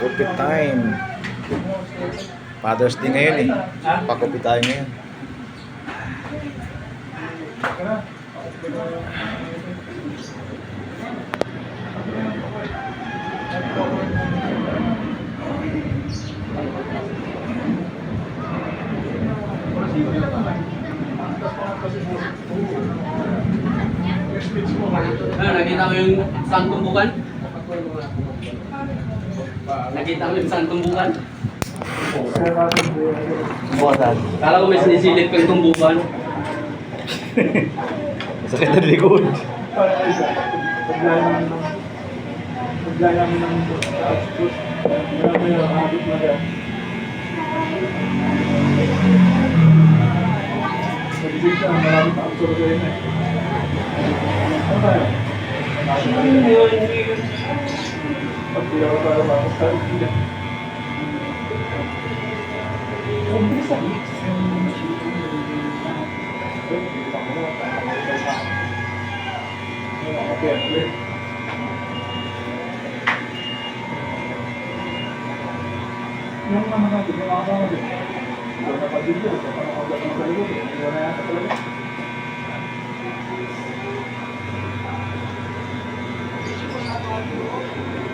Gupit time. Father's Day ngayon eh. Pakupit tayo ngayon. Ano, nakita mo yung saan tumbukan? Nakita mo yung saan tumbukan? Bukasan. Kala ko may sinisilip kang tumbukan. Sakit na likod. Yung ano natin, yung mga kasama din. Hindi ko napag-video. Ito pa nakagaling sa likod. Hindi na yata talaga. Wala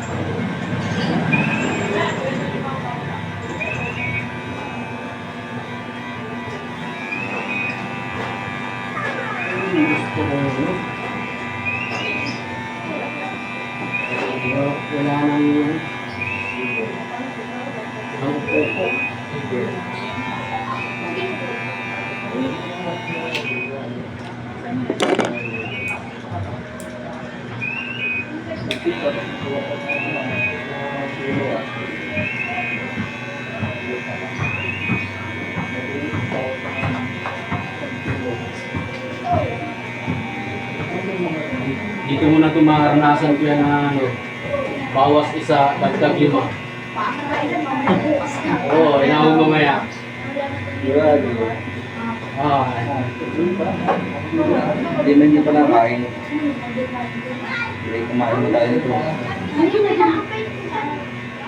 Dito mo na ito maranasan ko yan na ano, bawas isa, dagdag lima. Oo, oh, inawag mamaya. Ah, Hindi man niyo pala kain. Hindi kumain mo tayo nito.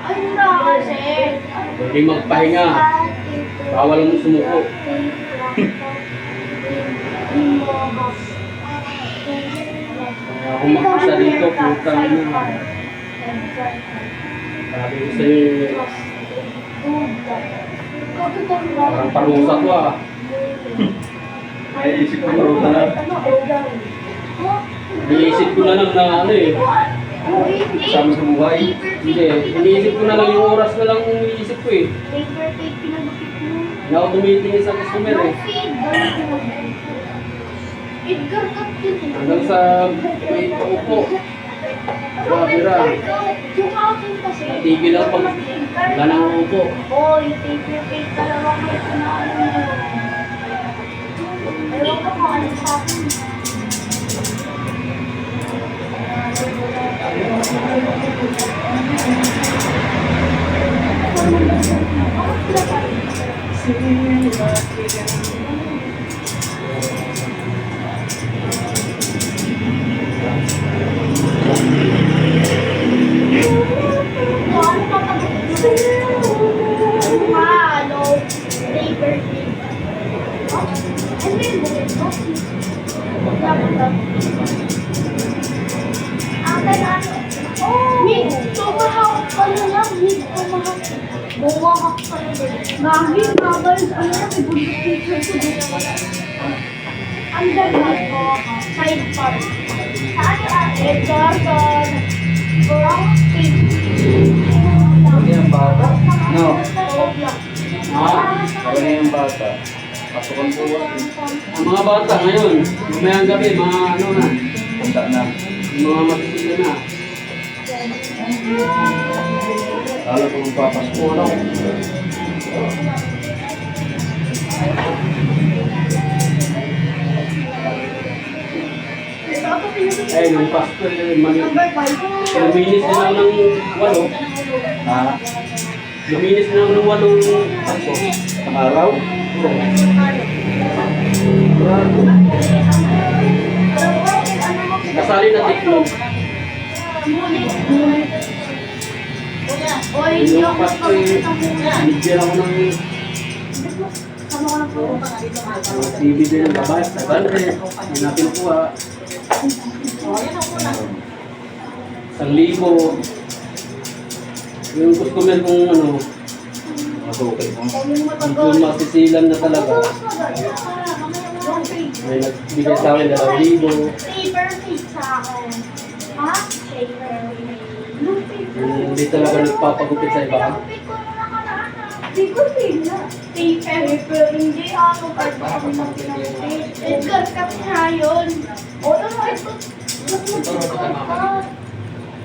Ay, na kasi. hindi magpahinga. Bawal mo sumuko. Kung mag-isa dito, putang na. Sabi ko sa'yo, parang parusa to ah. Ay, isip ko parusa na. Iniisip ko na lang na ano eh. Kasama sa buhay. Hindi, iniisip ko na lang yung oras na lang iniisip ko eh. Hindi ako tumitingin sa customer eh. Edgar yun eh. Hanggang sa may paupo. Grabe ra. Kasi. Natigil ako pag wala nang upo. Oo, yung paper tape talaga kayo na ano yun. Ewan ko kung ano sa akin. Ano pa Mig, tumahawak ka na lang. Mig, tumahawak. Bumahawak ka na din. Gagi, babal. Ano na, may bundok picture ko. Under na ito. Side part. Saan yung ate? Jordan. Brown pink. No. Ha? Ano bata? Pasukan po. Ang mga bata ngayon, mamayang gabi, mga ano na, Punta na. Mga matisila na. Lalo kung magpapasko na. Eh, nung Pasko, eh, five. luminis na lang ng walo. Ha? Luminis na lang ng walong Ang araw? Kasali na tiklog. Oy, hindi Yung binigyan ako ng po. Din ng. Sa bandre. Hinapin ko ah. Isang libo. Yung customer kong ano, Masukin mo. medyo masisilan na talaga. May nagbigay sa akin dalawang libo. Paper feed sa akin. Ha? Paper hindi talaga nagpapagupit sa iba. Pinagupit ko ah. Paper. Paper. Hindi ako kahit pa kami ng pinagupit. Edgar, kami na yun. O, ano ito?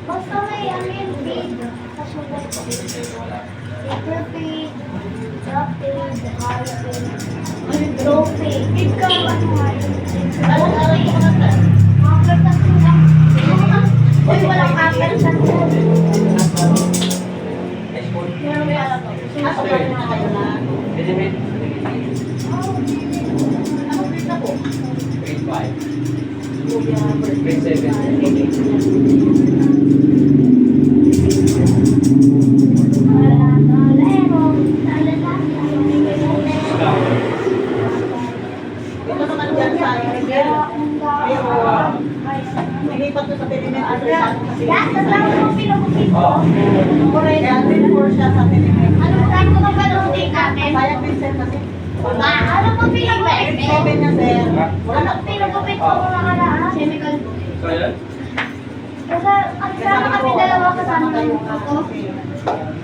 Basta may yung feed. Kasulat ko. Paper feed. Drop feed. Hard feed. Low feed. Feed ka ano nga yun? Ano nga rin yung mga mga kertas mo lang. Uy, walang kertas mo. Meron pala to. Na kayo na. Naman dyan sa Rebel. Nilipat ko sa Pilipinas Other Side kasi Yan, tatawag mo pinagupit. Kaya siya sa Pilipinas. Ano ba tayo kung magkalutin natin? Sayang Vincent ano mo pinagupit ko? 7 niya sir. Ano na. pinagupit ko kung nakaraan? Chemical. Yan. Kasi ang sama kami dalawa kasama kayo ako.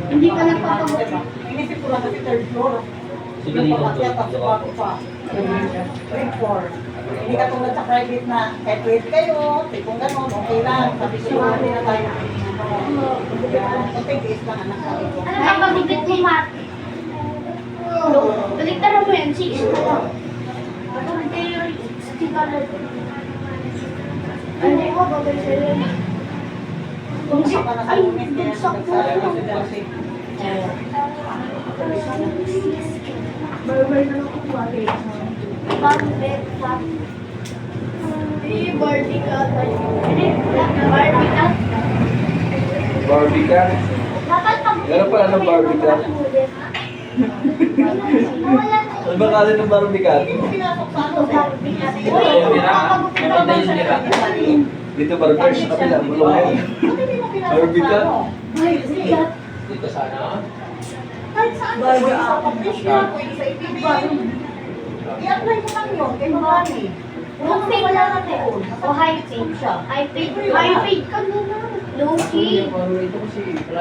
Hindi ka nagpapagupit. Inisip ko lang kasi third floor. Sige, dito. Papakyat ako ako pa. Grade 4. Hindi ka tulad sa private na kahit grade kayo, tipong gano'n, okay lang. Sabi ko, hindi na tayo. Kunting tiis lang anak ko. Ano ang pagupit mo, Mat? No, baliktaran mo yan. Six na lang. Ano hindi yung sticker na ito? Hindi ko bagay sa'yo. Kung na sa Ay, kaya bugsak mo. nagsasabi ko. Barber na ako bagay. Bakit? Eh, Barbie ka. Barbie ka. Barbie ka? Meron pala ng Barbie ka? Ano ba kasi ng Barbie ka? Ano. Dito Barbie sa kabila. Hindi mo pinasok Barbie ka? ano? Dito sana. Kahit saan, pwede sa. I-apply mo lang yun, na lang eh. O high fade. High fade. High fade ka na lang. Low wala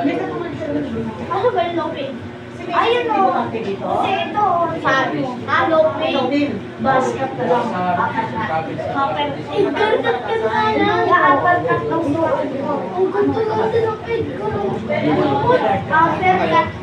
May katulad siya rin. Ano ba yung low? Sige, Ayun o. Kasi ito, sabi. Ah, low din. Basket na lang. Kapit. Eh, ka na lang. Ng suot mo. Ang ganda ganda ng fade ko. Kapit ka.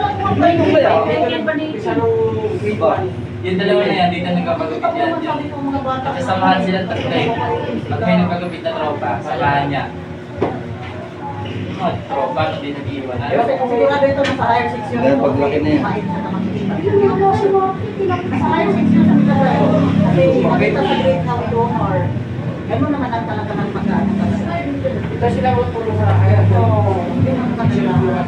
yun. Kasi mo tulog dun. Ilan kayo? Sa kapit. Nag-restro mo siya sa ano, kasi ano ba? Mamaya pa ako. Mamaya sa sumama siya wala. Mamaya pa daw ako pwede. Dito kami kapag Sumama siya. Diyan mo Sa kabila mo kumupit. Wala akong binabayaran. Libre lahat. Magyan customer. May kumaya. Yung dalawa na yan, dito nagkapagupit yan. Bata. Nakasamahan silang tatlo eh. Pag may nagpagupit na tropa, samahan niya. Mga tropa, hindi nag-iwan. Ko Sigurado ito nasa higher section. Ayan, paglaki na yan. Kumain siya na makikita. Wala si Maki. Sa higher section sa Mindanao. Kasi makita sa grade na donor. Gano'n naman ang talaga ng pag-ano talaga. Ito sila mo tulong sa kaya. Oo, hindi naman kanila.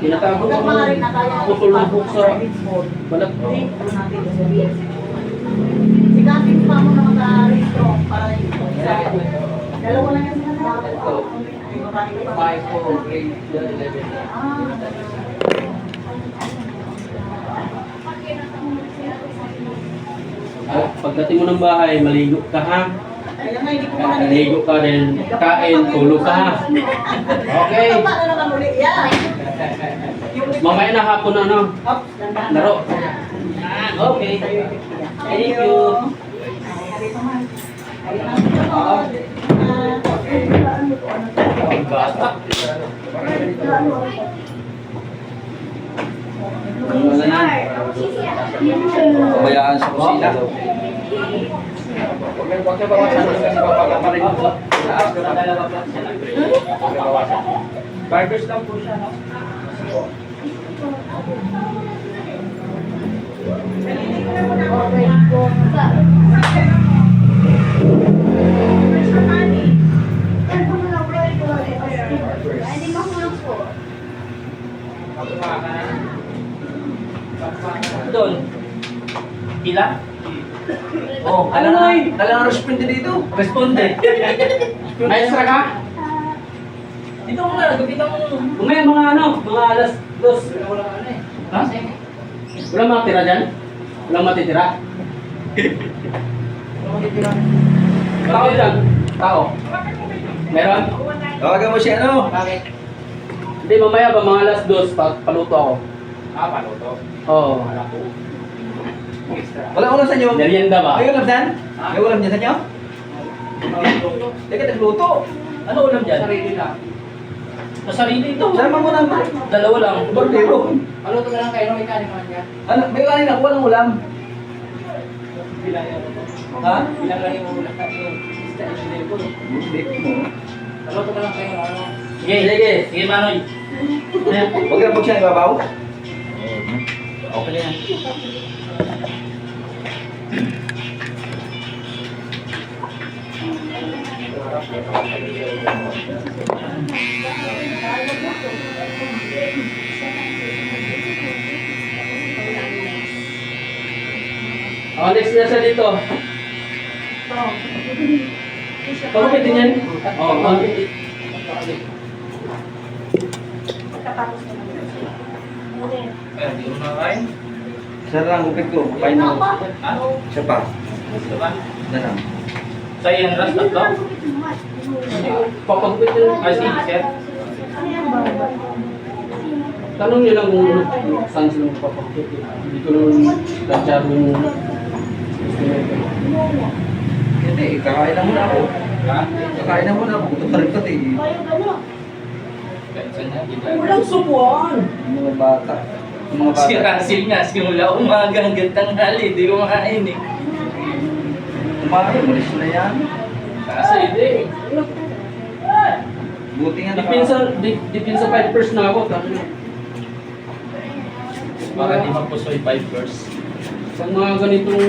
Tinatago ko tayo putol ng sa school. balat. Natin sabihin. Sigatin pa mo na mag-restro para isa. Dalawa lang yan sila na. May babae ka pa. 5 po, grade 11. Ah, Ah, Pagdating mo ng bahay, maligo ka ha. Naligo ka rin, kain, tulog ka ha. Okay. Paano naman ulit yan? Mamaya na hapon na ano, laro. Okay. Thank you. Ayun ang sunod. Ah, Ang bata. Wala na. Pabayaan sa kusina. Barbers lang po siya, no? Hindi mahulog po. Doon. Pila? Oh, Ano na eh? talagang responde dito. Responde. May extra ka? Dito mo na, gupita mo. Mamaya mga ano, mga alas dos. Ha? Wala mga tira dyan? Walang matitira? Tao dyan? Tao? Meron? Tawagan mo si ano? Bakit? Hindi, mamaya ba mga alas dos, pa paluto ako. Ah, paluto. Oo. Wala ulam sa inyo? Merienda ba? May ulam dyan? May ulam dyan sa inyo? Teka, nagluto. Ano ulam dyan? Sarili lang. Sa sarili ito. Sama mo naman. Dalawa lang. Bordero. Ano ito lang kayo? May kanin naman yan. Ano, may kanin ako, walang ulam. Bilang yan. Ha? Bilang lang yung ulam. Ko. Hindi mo. Ano ito lang kayo? Ano? Sige, Sige. Sige, Manoy. Huwag na po siya ibabaw. Okay na Oh, next na siya dito. Pagkupit din yan? Oo, nakain. Isa lang upit ko. Kain mo. Ano? Isa pa. Gusto ba? Yan lang. Sa iyan, ras tatlo? Papagupit sige, sir. Tanong niyo lang kung ano, saan sila magpapagupit. Hindi ko naman tansyahan yung. Hindi, kakain na muna ako. Ha? Kakain na muna ako. Ito karikot eh. Kaya saan na? Walang subuan! Mga bata. Mga Si bata. Russell nga, simula umaga hanggang tanghali, hindi ko makain eh. Kumain, malis na yan. Kasi hindi. Buti nga naka... Dipinsa, di, dipinsa 5 first na ako. Tapos, Para di mapusoy five verse. Pag mga ganitong